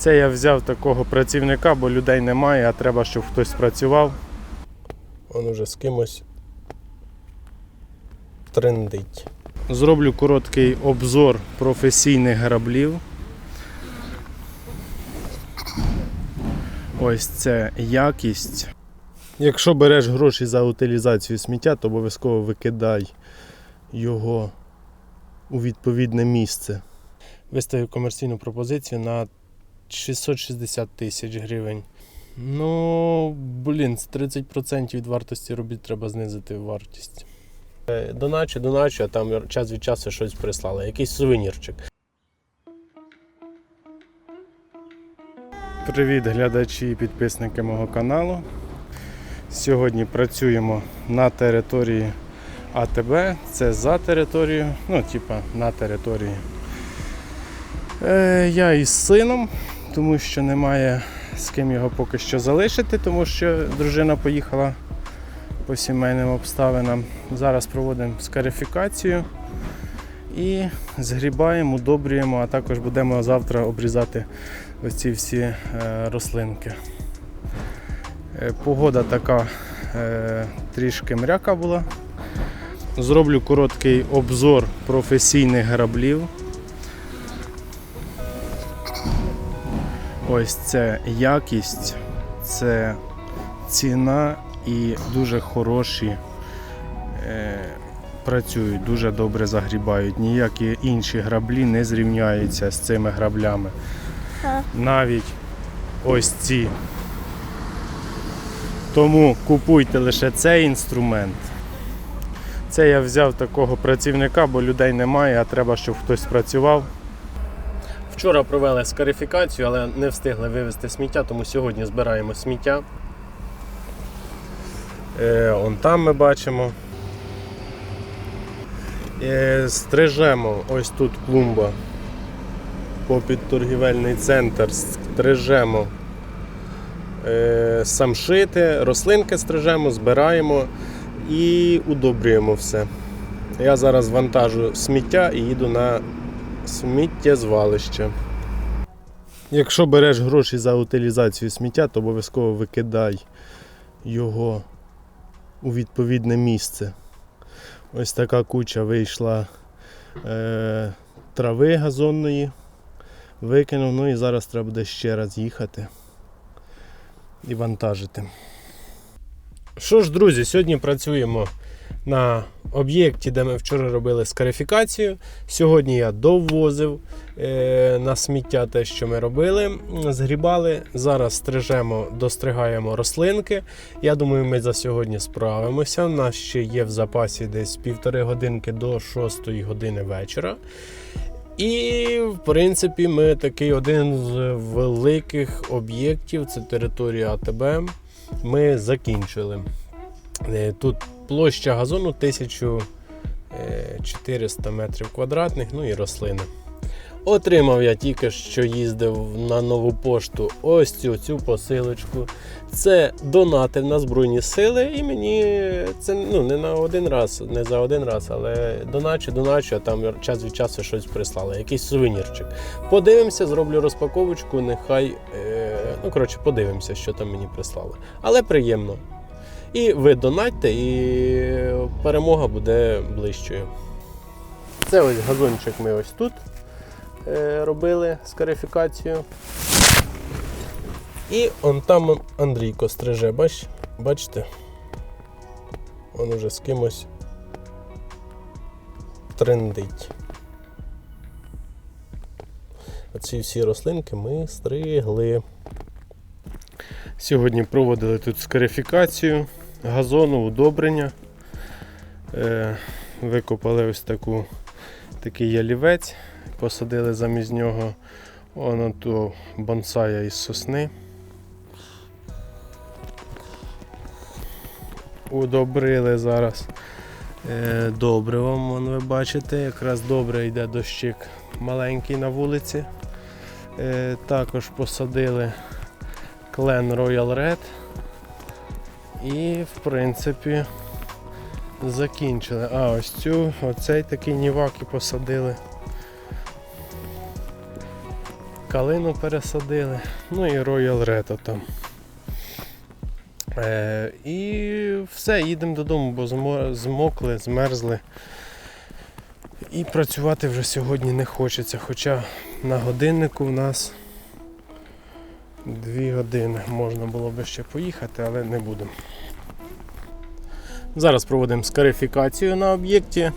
Це я взяв такого працівника, бо людей немає, а треба, щоб хтось працював. Он уже з кимось трендить. Зроблю короткий обзор професійних граблів. Ось це якість. Якщо береш гроші за утилізацію сміття, то обов'язково викидай його у відповідне місце. Виставив комерційну пропозицію на 660 тисяч гривень. Ну, блін, з 30% від вартості робіт треба знизити вартість. Е, Доначу, доначу, а там час від часу щось прислали, якийсь сувенірчик. Привіт, глядачі і підписники мого каналу. Сьогодні працюємо на території АТБ. Це за територією, ну, типа на території. Е, я із сином, тому що немає з ким його поки що залишити, тому що дружина поїхала по сімейним обставинам. Зараз проводимо скарифікацію і згрібаємо, удобрюємо, а також будемо завтра обрізати ось ці всі е, рослинки. Е, Погода така е, трішки мряка була. Зроблю короткий обзор професійних граблів. Ось це якість, це ціна і дуже хороші е, працюють, дуже добре загрібають. Ніякі інші граблі не зрівняються з цими граблями. Навіть ось ці. Тому купуйте лише цей інструмент. Це я взяв такого працівника, бо людей немає, а треба, щоб хтось працював. Вчора провели скарифікацію, але не встигли вивезти сміття, тому сьогодні збираємо сміття. Е, он там ми бачимо. Е, стрижемо ось тут клумба попід торгівельний центр, стрижемо е, самшити, рослинки стрижемо, збираємо і удобрюємо все. Я зараз вантажу сміття і їду на сміттєзвалище. Якщо береш гроші за утилізацію сміття, то обов'язково викидай його у відповідне місце. Ось така куча вийшла е, трави газонної. Викинув, ну і зараз треба буде ще раз їхати і вантажити. Що ж, друзі, сьогодні працюємо на об'єкті, де ми вчора робили скарифікацію. Сьогодні я довозив е, на сміття те, що ми робили, згрібали. Зараз стрижемо, достригаємо рослинки. Я думаю, ми за сьогодні справимося. У нас ще є в запасі десь півтори годинки до 6 години вечора. І, в принципі, ми такий один з великих об'єктів, це територія АТБ. Ми закінчили. Е, Тут площа газону 1400 метрів квадратних, ну і рослини. Отримав я тільки що їздив на нову пошту ось цю, цю посилочку. Це донатив на Збройні сили, і мені це ну, не на один раз, не за один раз, але доначу, доначу, а там час від часу щось прислали, якийсь сувенірчик. Подивимося, зроблю розпаковочку, нехай. Е, ну, коротше, подивимося, що там мені прислали. Але приємно. І ви донатьте, і перемога буде ближчою. Це ось газончик ми ось тут е, робили скарифікацію. І он там Андрійко стриже, бач, бачите? Он уже з кимось трендить. Оці всі рослинки ми стригли. Сьогодні проводили тут скарифікацію газону, удобрення. Е, викопали ось таку, такий ялівець, посадили замість нього воно ту бонсая із сосни. Удобрили зараз е, добривом, вон ви бачите, якраз добре йде дощик маленький на вулиці. Е, також посадили клен Royal Red. І, в принципі, закінчили. А, ось цю, оцей такий нівак і посадили. калину пересадили, ну і Royal Reto там. Е, і все, їдемо додому, бо змокли, змерзли. І працювати вже сьогодні не хочеться, хоча на годиннику в нас дві години. Можна було би ще поїхати, але не будемо. Зараз проводимо скарифікацію на об'єкті.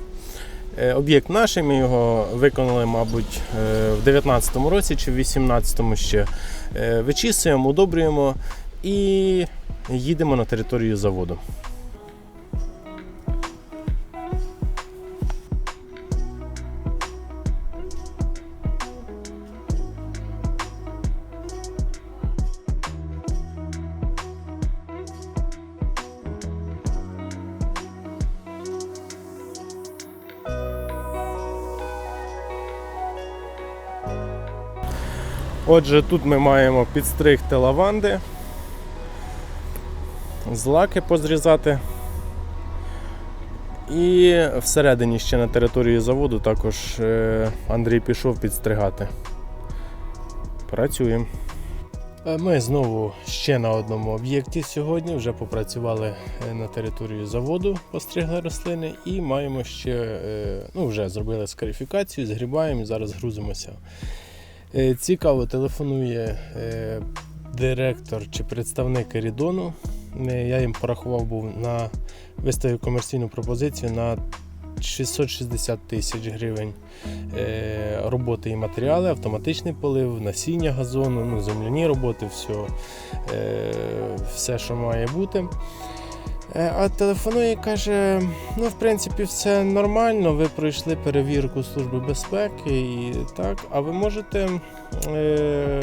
Е, Об'єкт наш, ми його виконали, мабуть, е, в 2019 році чи в 2018 ще. Е, Вичісуємо, удобрюємо і їдемо на територію заводу. Отже, тут ми маємо підстригти лаванди, злаки позрізати. І всередині ще на території заводу також е, Андрій пішов підстригати. Працюємо. Е, Ми знову ще на одному об'єкті сьогодні. Вже попрацювали е, на території заводу, постригли рослини і маємо ще, ну вже зробили скарифікацію, згрібаємо і зараз грузимося. Е, Цікаво, телефонує е, директор чи представник Ерідону. Е, Я їм порахував був на виставив комерційну пропозицію на 660 тисяч гривень роботи і матеріали, автоматичний полив, насіння газону, ну, земляні роботи, все, все, що має бути. Е, А телефонує і каже: ну, в принципі, все нормально, ви пройшли перевірку Служби безпеки і так, а ви можете. Е,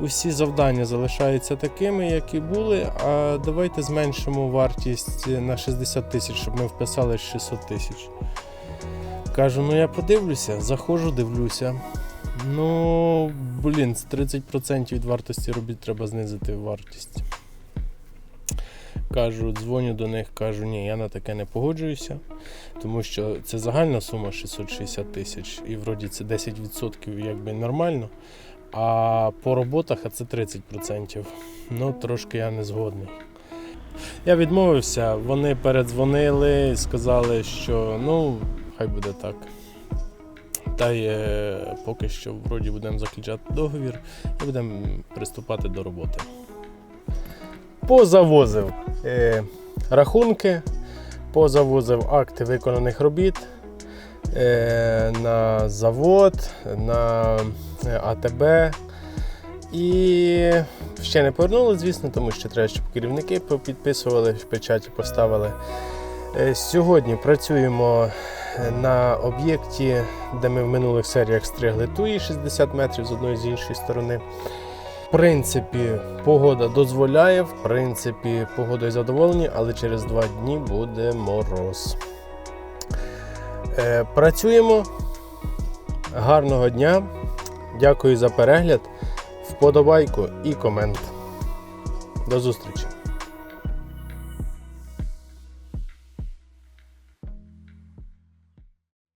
усі завдання залишаються такими, як і були. А давайте зменшимо вартість на 60 тисяч, щоб ми вписали 600 тисяч. Кажу, ну я подивлюся, заходжу, дивлюся. Ну, блін, з 30% від вартості робіт треба знизити вартість. Кажу, дзвоню до них, кажу, ні, я на таке не погоджуюся, тому що це загальна сума 660 тисяч, і вроді це 10% якби нормально. А по роботах а це 30%. Ну, трошки я не згодний. Я відмовився, вони передзвонили сказали, що ну, хай буде так. Та й поки що вроді будемо заключати договір і будемо приступати до роботи. Позавозив е, рахунки, позавозив акти виконаних робіт е, на завод, на е, АТБ. І ще не повернули, звісно, тому що треба, щоб керівники підписували, печаті поставили. Е, Сьогодні працюємо на об'єкті, де ми в минулих серіях стригли туї 60 метрів з одної з іншої сторони. Принципі, погода дозволяє, в принципі, погодою задоволені, але через два дні буде мороз. Е, Працюємо. Гарного дня. Дякую за перегляд, вподобайку і комент. До зустрічі!